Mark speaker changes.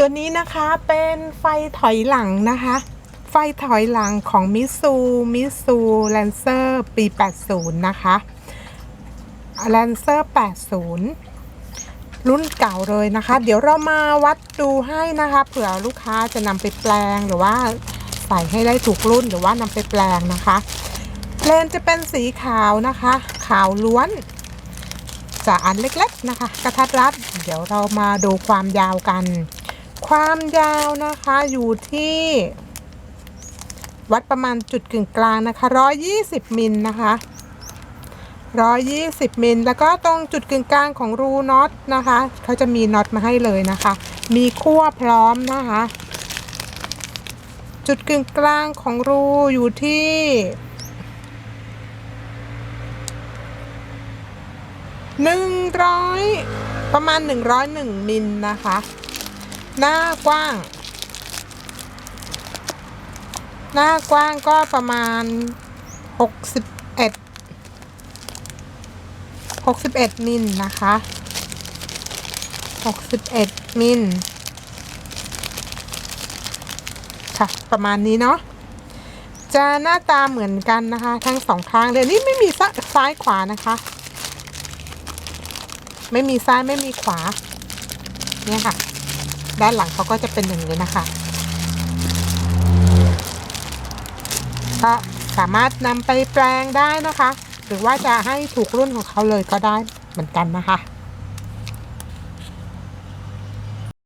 Speaker 1: ตัวนี้นะคะเป็นไฟถอยหลังนะคะ ไฟถอยหลังของมิซูมิซูแลนเซอร์ปี 80 นะคะแลนเซอร์ 80 รุ่นเก่าเลยนะคะ เดี๋ยวเรามาวัดดูให้นะคะ เผื่อลูกค้าจะนำไปแปลงหรือว่าใส่ให้ได้ถูกรุ่นหรือว่านำไปแปลงนะคะ เลนจะเป็นสีขาวนะคะ ขาวล้วนจะอันเล็กๆนะคะ กระทัดรัด เดี๋ยวเรามาดูความยาวกัน ความยาวนะคะอยู่ที่ วัดประมาณจุดกึ่งกลางนะคะ 120มิลนะคะ120มิลแล้วก็ตรงจุดกึ่งกลางของรูน็อตนะคะเขาจะมีน็อตมาให้เลยนะคะ มีขั้วพร้อมนะคะ จุดกึ่งกลางของรูอยู่ที่หนึ่งร้อยประมาณหนึ่งร้อยหนึ่งมิลนะคะ หน้ากว้าง หน้ากว้างก็ประมาณหกสิบเอ็ดหกสิบเอ็ดมิลนะคะหกสิบเอ็ดมิลค่ะ ประมาณนี้เนาะจะหน้าตาเหมือนกันนะคะ ทั้งสองข้างเลยนี่ไม่มีซ้าซ้ายขวานะคะ ไม่มีซ้ายไม่มีขวา เนี่ยค่ะ ด้านหลังเขาก็จะเป็นอย่างนี้นะคะ ก็สามารถนำไปแปลงได้นะคะ หรือว่าจะให้ถูกรุ่นของเขาเลยก็ได้เหมือนกันนะคะ